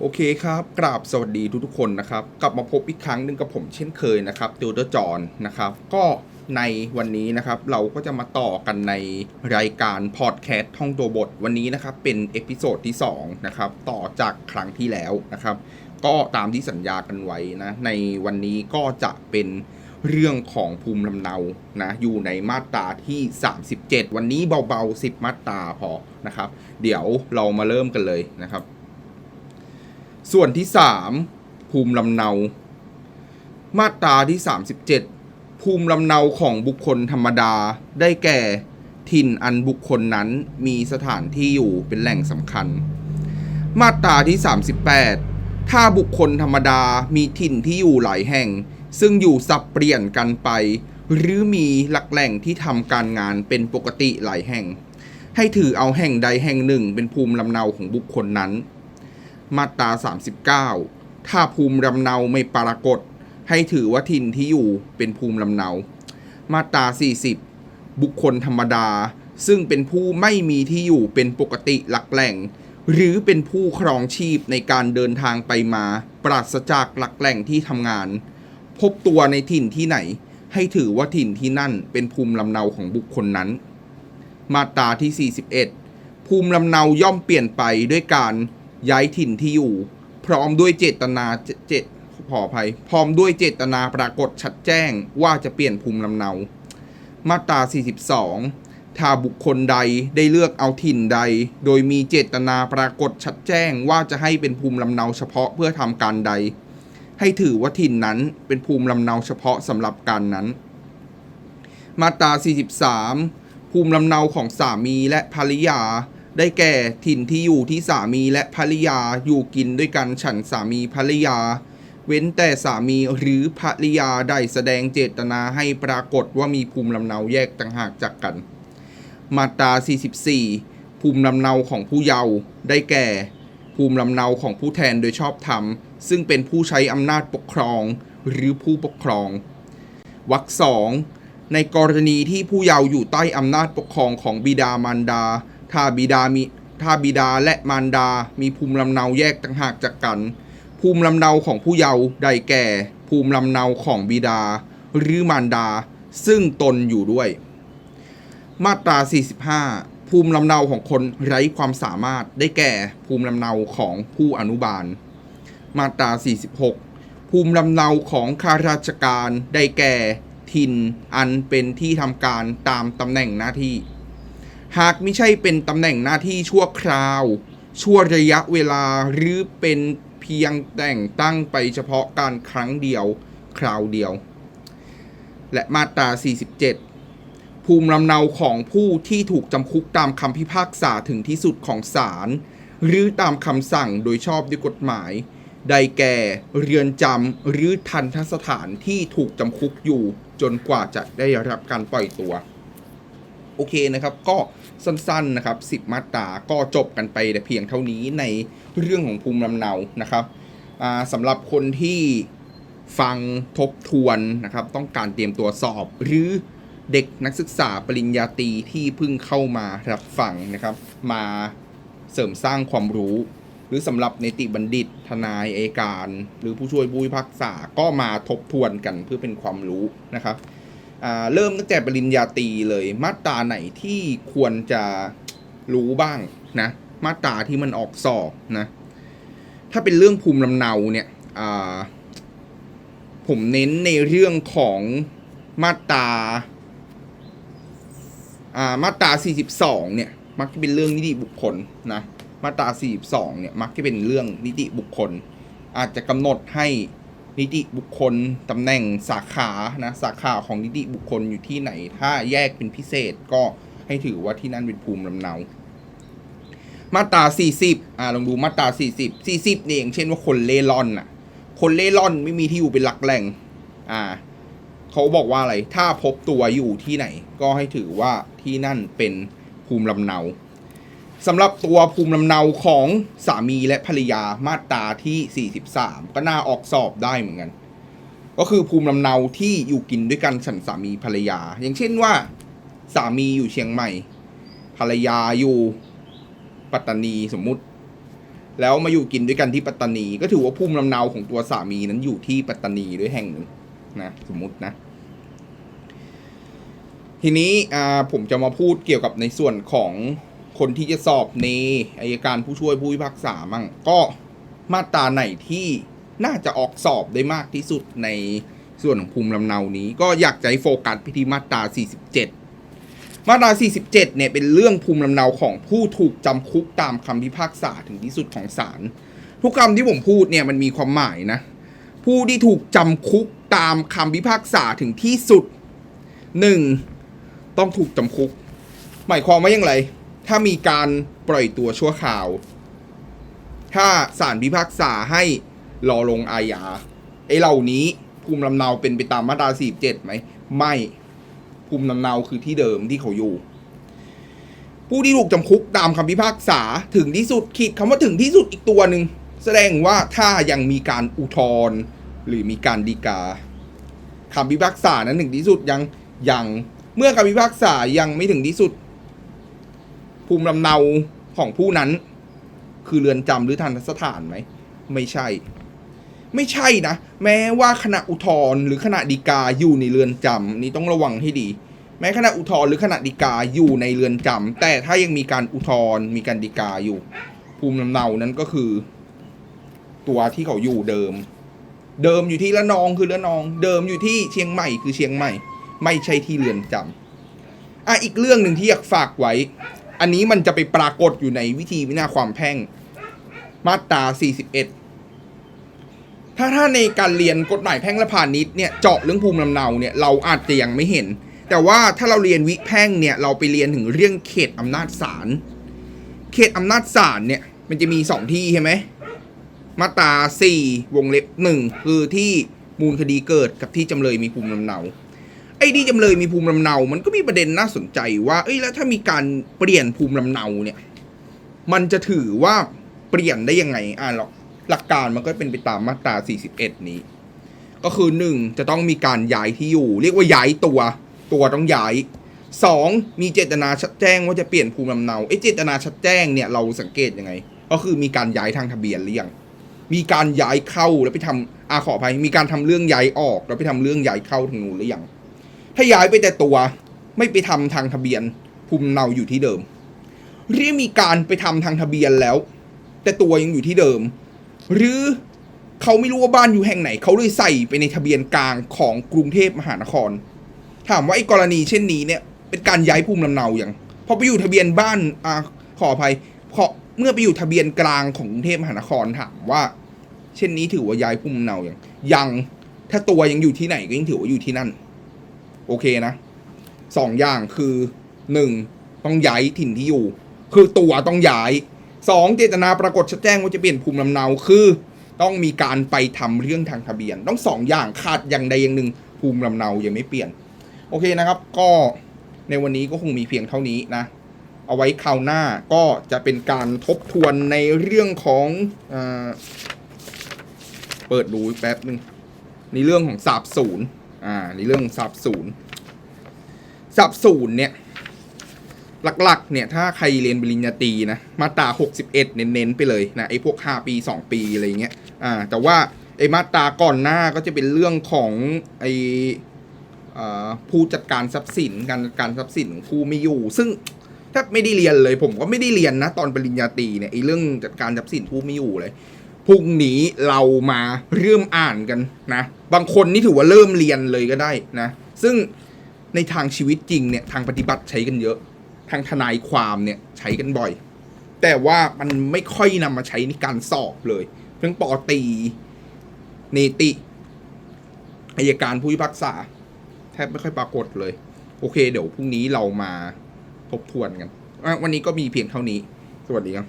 โอเคครับ กราบสวัสดีทุกๆคนนะครับ กลับมาพบอีกครั้งหนึ่งกับผมเช่นเคยนะครับติวเตอร์จอนนะครับ ก็ในวันนี้นะครับเราก็จะมาต่อกันในรายการพอดแคสต์ท่องตัวบทวันนี้นะครับเป็นเอพิโซดที่2นะครับต่อจากครั้งที่แล้วนะครับ ก็ตามที่สัญญากันไว้นะในวันนี้ก็จะเป็นเรื่องของภูมิลำเนานะอยู่ในมาตราที่ 37 วันนี้เบาๆ 10 มาตราพอนะครับ เดี๋ยวเรามาเริ่มกันเลยนะครับ ส่วนที่ 3 ภูมิลำเนา มาตราที่ 37 ภูมิลำเนาของบุคคลธรรมดาได้แก่ ถิ่นอันบุคคลนั้นมีสถานที่อยู่เป็นแหล่งสำคัญ มาตราที่ 38 ถ้าบุคคลธรรมดามีถิ่นที่อยู่หลายแห่ง ซึ่งอยู่สับเปลี่ยนกันไป หรือมีหลักแหล่งที่ทำการงานเป็นปกติหลายแห่ง ให้ถือเอาแห่งใดแห่งหนึ่งเป็นภูมิลำเนาของบุคคลนั้น มาตรา 39 ถ้าภูมิลำเนาไม่ปรากฏ ให้ถือว่าถิ่นที่อยู่เป็นภูมิลำเนา มาตรา 40 บุคคลธรรมดา ซึ่งเป็นผู้ไม่มีที่อยู่เป็นปกติหลักแหล่ง หรือเป็นผู้ครองชีพในการเดินทางไปมา ปราศจากหลักแหล่งที่ทำงาน พบตัวในถิ่นที่ไหน ให้ถือว่าถิ่นที่นั่นเป็นภูมิลำเนาของบุคคลนั้น มาตราที่ 41 ภูมิลำเนาย่อมเปลี่ยนไปด้วยการ ย้ายถิ่นที่อยู่ พร้อมด้วยเจตนาเจเจขออภัย พร้อมด้วยเจตนาปรากฏชัดแจ้งว่าจะเปลี่ยนภูมิลำเนา มาตรา 42 ถ้าบุคคลใดได้เลือกเอาถิ่นใด โดยมีเจตนาปรากฏชัดแจ้งว่าจะให้เป็นภูมิลำเนาเฉพาะเพื่อทำการใด ให้ถือว่าถิ่นนั้นเป็นภูมิลำเนาเฉพาะสำหรับการนั้น มาตรา 43 ภูมิลำเนาของสามีและภรรยา ได้แก่ถิ่นที่อยู่ที่สามีและภรรยาอยู่กินด้วยกันฉันสามีภรรยา เว้นแต่สามีหรือภรรยาได้แสดงเจตนาให้ปรากฏว่ามีภูมิลำเนาแยกต่างหากจากกัน มาตรา 44 ภูมิลำเนาของผู้เยาว์ได้แก่ ภูมิลำเนาของผู้แทนโดยชอบธรรม ซึ่งเป็นผู้ใช้อำนาจปกครองหรือผู้ปกครองวรรคสองในกรณีที่ผู้เยาว์อยู่ใต้อำนาจปกครองของบิดามารดา ถ้าบิดามีถ้าบิดาและมารดา มีภูมิลำเนาแยกต่างหากจากกัน ภูมิลำเนาของผู้เยาว์ได้แก่ ภูมิลำเนาของบิดา หรือมารดา ซึ่งตนอยู่ด้วย มาตรา 45 ภูมิลำเนาของคนไร้ความสามารถได้แก่ ภูมิลำเนาของผู้อนุบาล มาตรา 46 ภูมิลำเนาของข้าราชการได้แก่ ถิ่นอันเป็นที่ทำการตามตำแหน่งหน้าที่ หากไม่ใช่เป็นตำแหน่งหน้าที่ชั่วคราว ชั่วระยะเวลาหรือเป็นเพียงแต่งตั้งไปเฉพาะการครั้งเดียวคราวเดียว และมาตรา 47 ภูมิลำเนาของผู้ที่ถูกจำคุกตามคำพิพากษาถึงที่สุดของศาลหรือตามคำสั่งโดยชอบด้วยกฎหมายได้แก่เรือนจำหรือทันทสถานที่ถูกจำคุกอยู่จนกว่าจะได้รับการปล่อยตัว โอเคนะครับ ก็สั้นๆนะครับ 10 มาตราก็จบกันไปแต่เพียงเท่านี้ในเรื่องของภูมิลำเนานะครับสำหรับคนที่ฟังทบทวนนะครับ ต้องการเตรียมตัวสอบ หรือเด็กนักศึกษาปริญญาตรีที่เพิ่งเข้ามารับฟังนะครับ มาเสริมสร้างความรู้ หรือสำหรับเนติบัณฑิต ทนายเอกการ หรือผู้ช่วยผู้พิพากษาก็มาทบทวนกันเพื่อเป็นความรู้นะครับ เริ่มตั้งแต่ปริญญาตรีเลย มาตราไหนที่ควรจะรู้บ้างนะ มาตราที่มันออกสอบนะ ถ้าเป็นเรื่องภูมิลำเนาเนี่ยผมเน้นในเรื่องของมาตราอ่ามาตรา 42 เนี่ย มักจะเป็นเรื่องนิติบุคคลนะ มาตรา 42 เนี่ย มักจะเป็นเรื่องนิติบุคคล อาจจะกำหนดให้ นิติบุคคลตำแหน่งสาขานะสาขาของนิติบุคคลอยู่ที่ไหน ถ้าแยกเป็นพิเศษก็ให้ถือว่าที่นั่นเป็นภูมิลำเนา มาตรา 40 อ่าลองดูมาตรา 40 40เนี่ยอย่างเช่นว่าคนเล่ร่อนน่ะ คนเล่ร่อนไม่มีที่อยู่เป็นหลักแหล่ง อ่าเขาบอกว่าอะไร ถ้าพบตัวอยู่ที่ไหน ก็ให้ถือว่าที่นั่นเป็นภูมิลำเนา สำหรับตัวภูมิลำเนาของสามีและภรรยามาตราที่ 43 ก็น่าออกสอบได้เหมือนกัน ก็คือภูมิลำเนาที่อยู่กินด้วยกันฉันสามีภรรยา อย่างเช่นว่า สามีอยู่เชียงใหม่ ภรรยาอยู่ปัตตานีสมมุติ แล้วมาอยู่กินด้วยกันที่ปัตตานี ก็ถือว่าภูมิลำเนาของตัวสามีนั้นอยู่ที่ปัตตานีด้วยแห่งหนึ่งนะสมมุตินะทีนี้ผมจะมาพูดเกี่ยวกับในส่วนของ คนที่จะสอบในอายการผู้ช่วยผู้พิพากษามั่งก็มาตราไหนที่น่าจะออกสอบได้มากที่สุดในส่วนของภูมิลำเนานี้ ก็อยากจะให้โฟกัสไปที่มาตรา 47 มาตรา 47 เนี่ยเป็นเรื่องภูมิลำเนาของผู้ถูกจำคุกตามคำพิพากษาถึงที่สุดของศาลทุกคำที่ผมพูดเนี่ยมันมีความหมายนะ ผู้ที่ถูกจำคุกตามคำพิพากษาถึงที่สุด 1. ต้องถูกจำคุก หมายความว่าอย่างไร ถ้ามีการปล่อยตัวชั่วคราว ถ้าศาลพิพากษาให้รอลงอาญาไอ้เหล่านี้ภูมิลำเนาเป็นไปตามมาตรา47ไหม ไม่ภูมิลำเนาคือที่เดิมที่เขาอยู่ ผู้ที่ถูกจำคุกตามคำพิพากษาถึงที่สุดขีดคำว่าถึงที่สุดอีกตัวหนึ่งแสดงว่าถ้ายังมีการอุทธรณ์หรือมีการดีกาคำพิพากษานั้นถึงที่สุดยังยังเมื่อคำพิพากษายังไม่ถึงที่สุด ภูมิลำเนาของผู้นั้น คือเรือนจำหรือทันสถานไหม ไม่ใช่ ไม่ใช่นะ แม้ว่าคณะอุทธรหรือคณะฎีกาอยู่ในเรือนจำนี่ต้องระวังให้ดี แม้คณะอุทธรหรือคณะฎีกาอยู่ในเรือนจำแต่ถ้ายังมีการอุทธรมีการฎีกาอยู่ ภูมิลำเนานั้นก็คือ ตัวที่เขาอยู่เดิม เดิมอยู่ที่ละนองคือละนอง เดิมอยู่ที่เชียงใหม่คือเชียงใหม่ ไม่ใช่ที่เรือนจำอะอีกเรื่องหนึ่งที่อยากฝากไว้ อันนี้มันจะไปปรากฏอยู่ในวิธีวินาความแพ่ง มาตรา 41 ถ้าถ้าในการเรียนกฎหมายแพ่งและพาณิชย์เนี่ยเจาะเรื่องภูมิลำเนาเนี่ยเราอาจจะยังไม่เห็น แต่ว่าถ้าเราเรียนวิแพ่งเนี่ยเราไปเรียนถึงเรื่องเขตอำนาจศาล เขตอำนาจศาลเนี่ยมันจะมีสองที่ใช่ไหมมาตรา4วงเล็บ 1 คือที่มูลคดีเกิดกับที่จำเลยมีภูมิลำเนา ไอ้ที่จำเลยมีภูมิลำเนา มันก็มีประเด็นน่าสนใจว่า เอ้ยแล้วถ้ามีการเปลี่ยนภูมิลำเนาเนี่ย มันจะถือว่าเปลี่ยนได้ยังไง อ่าหรอกหลักการมันก็เป็นไปตามมาตรา 41 นี้ ก็คือ 1 จะต้องมีการย้ายที่อยู่ เรียกว่าย้ายตัว ตัวต้องย้าย 2 มีเจตนาชัดแจ้งว่าจะเปลี่ยนภูมิลำเนาไอ้เจตนาชัดแจ้งเนี่ยเราสังเกตยังไง ก็คือมีการย้ายทางทะเบียนหรือยังมีการย้ายเข้าแล้วไปทำอาขออภัยมีการทำเรื่องย้ายออกแล้วไปทำเรื่องย้ายเข้าทางนู้นหรือยัง ถ้าย้ายไปแต่ตัว ไม่ไปทำทางทะเบียน ภูมิเนาอยู่ที่เดิม หรือมีการไปทำทางทะเบียนแล้ว แต่ตัวยังอยู่ที่เดิม หรือเขาไม่รู้ว่าบ้านอยู่แห่งไหน เขาเลยใส่ไปในทะเบียนกลางของกรุงเทพมหานคร ถามว่าไอ้กรณีเช่นนี้เนี่ย เป็นการย้ายภูมิลำเนาอย่างพอไปอยู่ทะเบียนบ้านอ่าขออภัยพอเมื่อไปอยู่ทะเบียนกลางของกรุงเทพมหานครถามว่า เช่นนี้ถือว่าย้ายภูมิลำเนาอย่างยังถ้าตัวยังอยู่ที่ไหนก็ยังถือว่าอยู่ที่นั่น โอเคนะสองอย่างคือหนึ่งต้องย้ายถิ่นที่อยู่ คือตัวต้องย้ายสองเจตนาปรากฏชัดแจ้งว่าจะเปลี่ยนภูมิลำเนาคือ ต้องมีการไปทำเรื่องทางทะเบียน ต้องสองอย่างขาดอย่างใดอย่างหนึ่งภูมิลำเนายังไม่เปลี่ยน โอเคนะครับ ก็ในวันนี้ก็คงมีเพียงเท่านี้นะ เอาไว้คราวหน้าก็จะเป็นการทบทวนในเรื่องของอเปิดดูแป๊บหนึ่งในเรื่องของสาบศูนย์ อ่าในเรื่องสาบศูนย์สาบศูนย์เนี่ย หลักๆ เนี่ย ถ้าใครเรียนปริญญาตรีนะ มาตรา61 เน้นๆไปเลยนะไอ้พวก 5 ปี 2 ปีอะไรเงี้ยอ่าแต่ว่าไอ้มาตราก่อนหน้าก็จะเป็นเรื่องของไอ้ผู้จัดการทรัพย์สินการจัดการทรัพย์สินของผู้ไม่อยู่ ซึ่งถ้าไม่ได้เรียนเลย ผมก็ไม่ได้เรียนนะ ตอนปริญญาตรีเนี่ยไอ้เรื่องจัดการทรัพย์สินผู้ไม่อยู่เลย พรุ่งนี้เรามาเริ่มอ่านกันนะ บางคนนี่ถือว่าเริ่มเรียนเลยก็ได้นะ ซึ่งในทางชีวิตจริงเนี่ยทางปฏิบัติใช้กันเยอะ ทางทนายความเนี่ยใช้กันบ่อย แต่ว่ามันไม่ค่อยนำมาใช้ในการสอบเลยเรื่องปอตีเนติอายการผู้พิพากษา แทบไม่ค่อยปรากฏเลย โอเค เดี๋ยวพรุ่งนี้เรามาทบทวนกัน วันนี้ก็มีเพียงเท่านี้ สวัสดีครับ